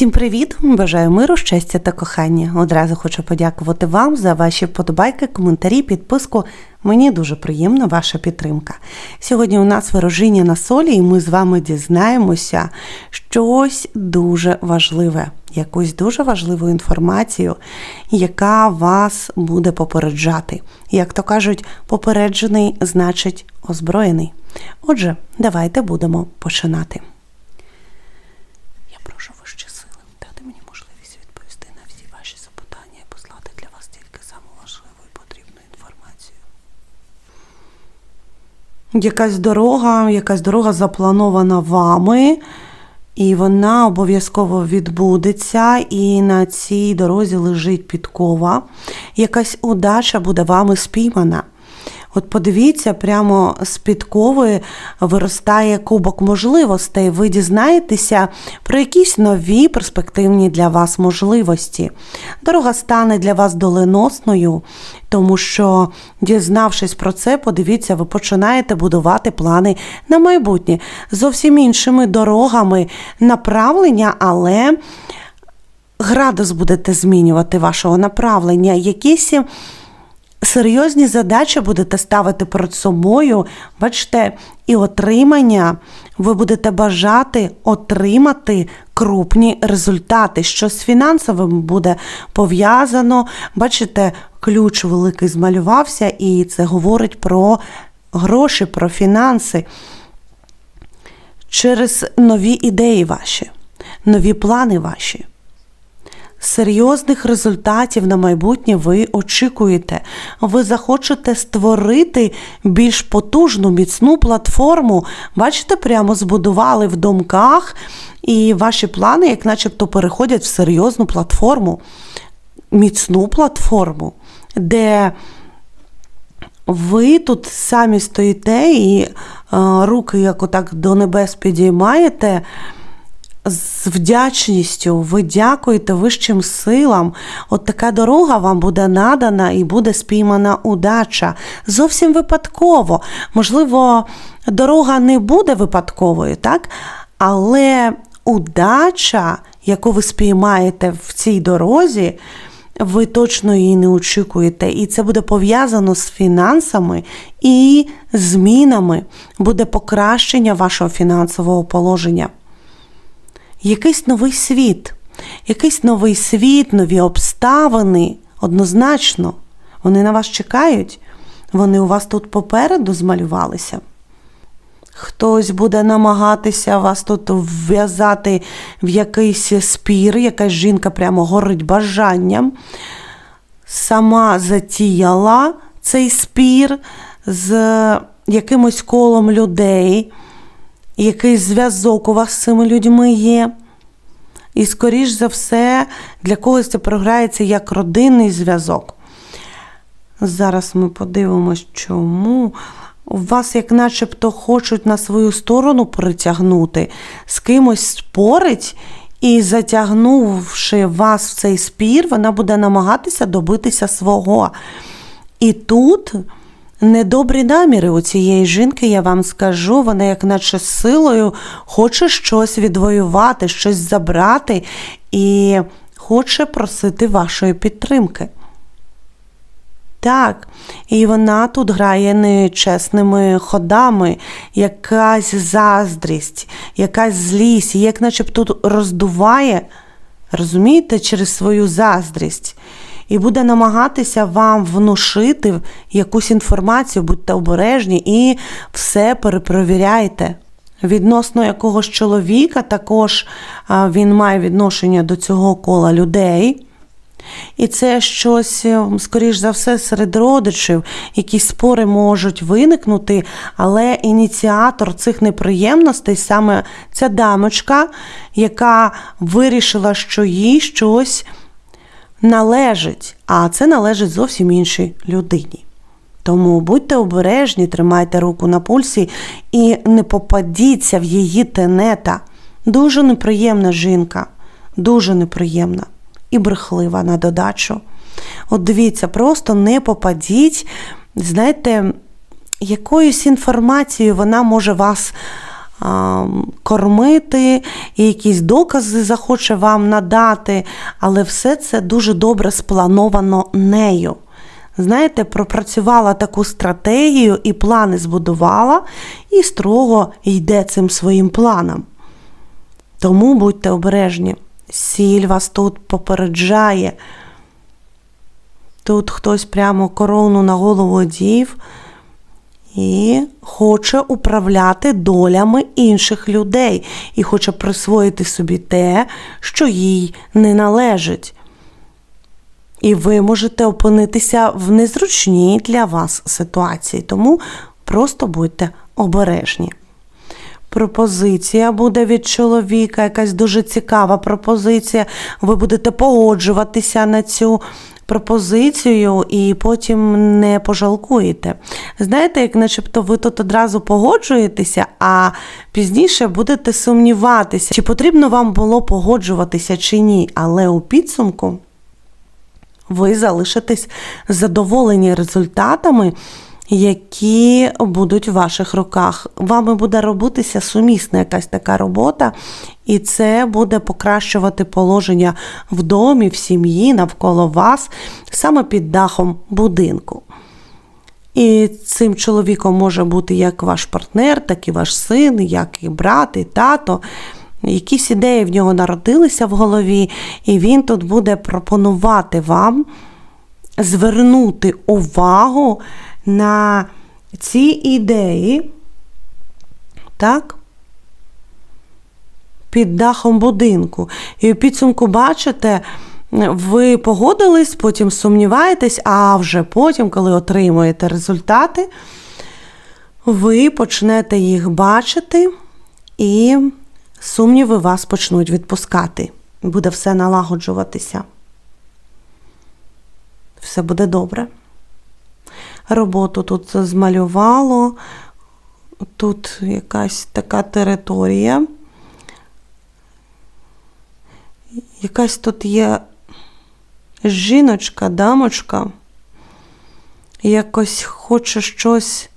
Всім привіт! Бажаю миру, щастя та кохання. Одразу хочу подякувати вам за ваші вподобайки, коментарі, підписку. Мені дуже приємна ваша підтримка. Сьогодні у нас ворожіння на солі, і ми з вами дізнаємося щось дуже важливе, якусь дуже важливу інформацію, яка вас буде попереджати. Як то кажуть, попереджений значить озброєний. Отже, давайте будемо починати. Я прошу вище сили дати мені можливість відповісти на всі ваші запитання і послати для вас тільки саму важливу і потрібну інформацію. Якась дорога, якась дорога запланована вами, і вона обов'язково відбудеться, і на цій дорозі лежить підкова. Якась удача буде вами спіймана. От подивіться, прямо з підкови виростає кубок можливостей. Ви дізнаєтеся про якісь нові перспективні для вас можливості. Дорога стане для вас доленосною, тому що, дізнавшись про це, подивіться, ви починаєте будувати плани на майбутнє зовсім іншими дорогами направлення, але градус будете змінювати вашого направлення. Якісь серйозні задачі будете ставити перед собою, бачите, і отримання, ви будете бажати отримати крупні результати. Що з фінансовим буде пов'язано. Бачите, ключ великий змалювався, і це говорить про гроші, про фінанси. Через нові ідеї ваші, нові плани ваші серйозних результатів на майбутнє ви очікуєте. Ви захочете створити більш потужну, міцну платформу. Бачите, прямо збудували в думках, і ваші плани, як начебто, переходять в серйозну платформу, міцну платформу, де ви тут самі стоїте і е, руки, як отак до небес підіймаєте з вдячністю, ви дякуєте вищим силам. От така дорога вам буде надана і буде спіймана удача. Зовсім випадково. Можливо, дорога не буде випадковою, так? Але удача, яку ви спіймаєте в цій дорозі, ви точно її не очікуєте. І це буде пов'язано з фінансами і змінами, буде покращення вашого фінансового положення якийсь новий світ, якийсь новий світ, нові обставини. Однозначно, вони на вас чекають, вони у вас тут попереду змалювалися. Хтось буде намагатися вас тут вв'язати в якийсь спір, якась жінка прямо горить бажанням, сама затіяла цей спір з якимось колом людей якийсь зв'язок у вас з цими людьми є. І, скоріш за все, для когось це програється як родинний зв'язок. Зараз ми подивимось, чому. У вас, як начебто, хочуть на свою сторону притягнути, з кимось спорить, і затягнувши вас в цей спір, вона буде намагатися добитися свого. І тут недобрі наміри у цієї жінки, я вам скажу, вона, як наче силою, хоче щось відвоювати, щось забрати і хоче просити вашої підтримки. Так, і вона тут грає нечесними ходами, якась заздрість, якась злість, як начебто тут роздуває, розумієте, через свою заздрість і буде намагатися вам внушити якусь інформацію, будьте обережні і все перепровіряйте. Відносно якогось чоловіка, також він має відношення до цього кола людей. І це щось, скоріш за все, серед родичів, якісь спори можуть виникнути, але ініціатор цих неприємностей саме ця дамочка, яка вирішила, що їй щось належить, а це належить зовсім іншій людині. Тому будьте обережні, тримайте руку на пульсі і не попадіться в її тенета. Дуже неприємна жінка, дуже неприємна і брехлива на додачу. От дивіться, просто не попадіть, знаєте, якоюсь інформацією вона може вас кормити, і якісь докази захоче вам надати, але все це дуже добре сплановано нею. Знаєте, пропрацювала таку стратегію і плани збудувала, і строго йде цим своїм планом. Тому будьте обережні. Сіль вас тут попереджає. Тут хтось прямо корону на голову одів і хоче управляти долями інших людей, і хоче присвоїти собі те, що їй не належить. І ви можете опинитися в незручній для вас ситуації, тому просто будьте обережні. Пропозиція буде від чоловіка, якась дуже цікава пропозиція. Ви будете погоджуватися на цю пропозицію і потім не пожалкуєте. Знаєте, як начебто ви тут одразу погоджуєтеся, а пізніше будете сумніватися, чи потрібно вам було погоджуватися чи ні. Але у підсумку ви залишитесь задоволені результатами, які будуть в ваших руках. Вами буде робитися сумісна якась така робота, і це буде покращувати положення в домі, в сім'ї, навколо вас, саме під дахом будинку. І цим чоловіком може бути як ваш партнер, так і ваш син, як і брат, і тато. Якісь ідеї в нього народилися в голові, і він тут буде пропонувати вам звернути увагу на ці ідеї, так? Під дахом будинку. І у підсумку, бачите, ви погодились, потім сумніваєтесь, а вже потім, коли отримуєте результати, ви почнете їх бачити, і сумніви вас почнуть відпускати. Буде все налагоджуватися. Все буде добре. Роботу тут змалювало, тут якась така територія. Якась тут є жіночка, дамочка, якось хоче щось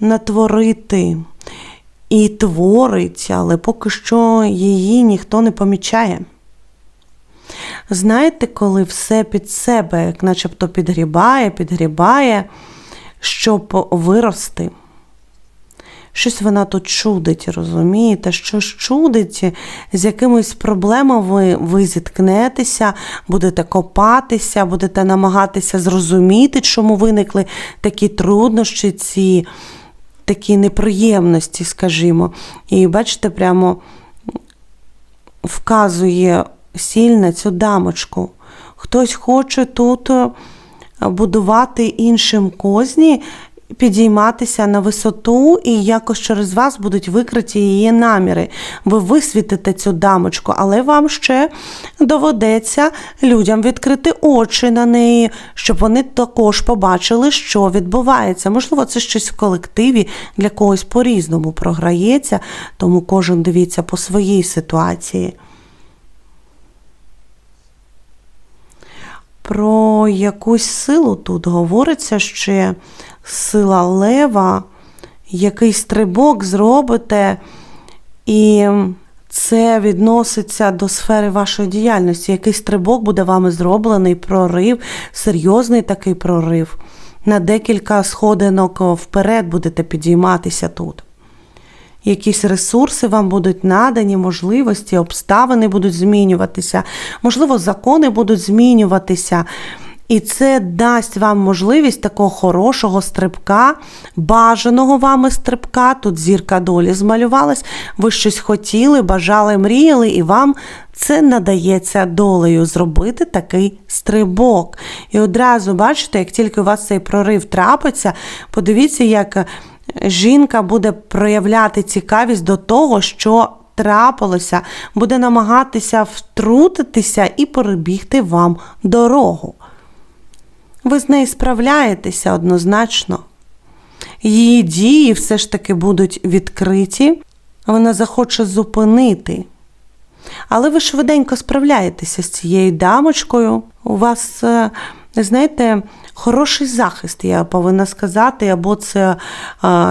натворити і творить, але поки що її ніхто не помічає. Знаєте, коли все під себе, як начебто підгрібає, підгрібає, щоб вирости. Щось вона тут чудить, розумієте? Щось чудить, з якимись проблемами ви, ви зіткнетеся, будете копатися, будете намагатися зрозуміти, чому виникли такі труднощі, ці такі неприємності, скажімо. І бачите, прямо вказує сіль на цю дамочку. Хтось хоче тут будувати іншим козні, підійматися на висоту, і якось через вас будуть викриті її наміри. Ви висвітите цю дамочку, але вам ще доведеться людям відкрити очі на неї, щоб вони також побачили, що відбувається. Можливо, це щось в колективі для когось по-різному програється, тому кожен дивіться по своїй ситуації. Про якусь силу тут говориться ще сила лева, який стрибок зробите, і це відноситься до сфери вашої діяльності. Який стрибок буде вами зроблений, прорив, серйозний такий прорив. На декілька сходинок вперед будете підійматися тут. Якісь ресурси вам будуть надані, можливості, обставини будуть змінюватися, можливо, закони будуть змінюватися. І це дасть вам можливість такого хорошого стрибка, бажаного вами стрибка. Тут зірка долі змалювалась. Ви щось хотіли, бажали, мріяли, і вам це надається долею зробити такий стрибок. І одразу бачите, як тільки у вас цей прорив трапиться, подивіться, як жінка буде проявляти цікавість до того, що трапилося, буде намагатися втрутитися і перебігти вам дорогу. Ви з нею справляєтеся однозначно. Її дії все ж таки будуть відкриті, вона захоче зупинити. Але ви швиденько справляєтеся з цією дамочкою. У вас знаєте, хороший захист, я повинна сказати, або це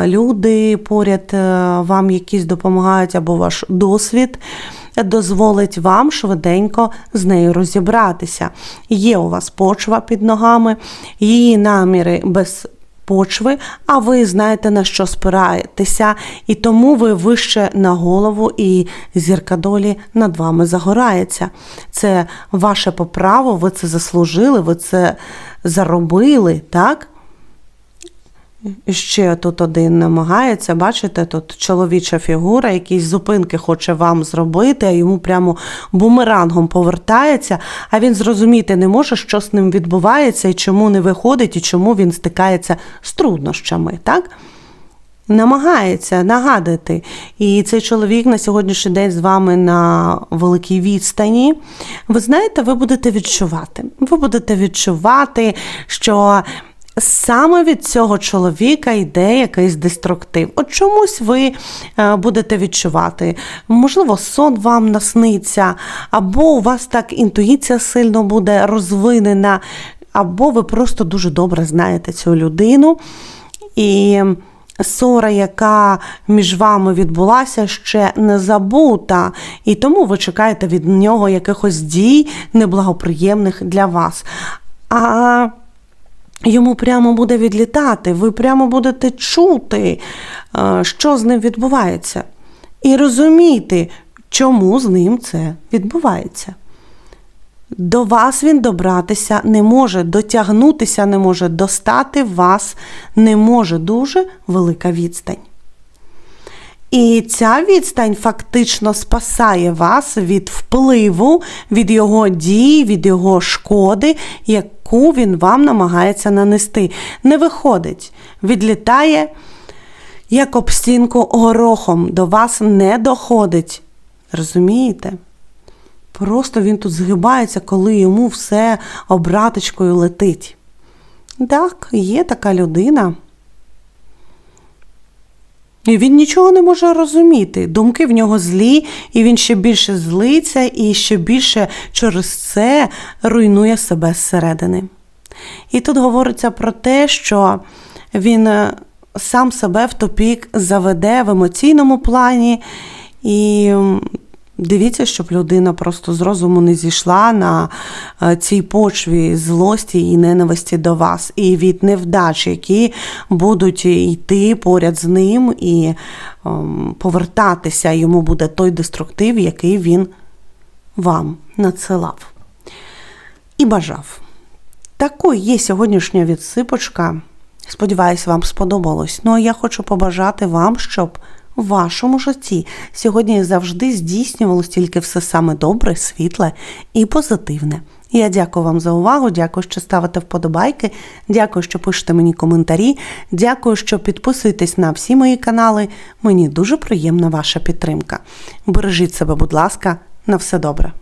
люди поряд е, вам якісь допомагають, або ваш досвід дозволить вам швиденько з нею розібратися. Є у вас почва під ногами, її наміри без почви, а ви знаєте на що спираєтеся, і тому ви вище на голову, і зірка долі над вами загорається. Це ваше поправо, ви це заслужили, ви це заробили, так? Ще тут один намагається, бачите, тут чоловіча фігура, якісь зупинки хоче вам зробити, а йому прямо бумерангом повертається, а він зрозуміти не може, що з ним відбувається, і чому не виходить, і чому він стикається з труднощами. так? Намагається нагадати. І цей чоловік на сьогоднішній день з вами на великій відстані. Ви знаєте, ви будете відчувати. Ви будете відчувати, що саме від цього чоловіка йде якийсь деструктив. От чомусь ви е, будете відчувати. Можливо, сон вам насниться, або у вас так інтуїція сильно буде розвинена, або ви просто дуже добре знаєте цю людину. І ссора, яка між вами відбулася, ще не забута, і тому ви чекаєте від нього якихось дій неблагоприємних для вас. А Йому прямо буде відлітати, ви прямо будете чути, е, що з ним відбувається, і розуміти, чому з ним це відбувається. До вас він добратися не може, дотягнутися не може, достати вас не може дуже велика відстань. І ця відстань фактично спасає вас від впливу, від його дій, від його шкоди, яку він вам намагається нанести. Не виходить, відлітає, як об стінку горохом, до вас не доходить. Розумієте? Просто він тут згибається, коли йому все обраточкою летить. Так, є така людина. І він нічого не може розуміти. Думки в нього злі, і він ще більше злиться, і ще більше через це руйнує себе зсередини. І тут говориться про те, що він е, сам себе в топік заведе в емоційному плані, і Дивіться, щоб людина просто з розуму не зійшла на е, цій почві злості і ненависті до вас, і від невдач, які будуть йти поряд з ним і ем, повертатися. Йому буде той деструктив, який він вам надсилав і бажав. Такою є сьогоднішня відсипочка. Сподіваюсь, вам сподобалось. Ну а я хочу побажати вам, щоб вашому житті сьогодні завжди здійснювалось тільки все саме добре, світле і позитивне. Я дякую вам за увагу, дякую, що ставите вподобайки, дякую, що пишете мені коментарі, дякую, що підписуєтесь на всі мої канали. Мені дуже приємна ваша підтримка. Бережіть себе, будь ласка, на все добре.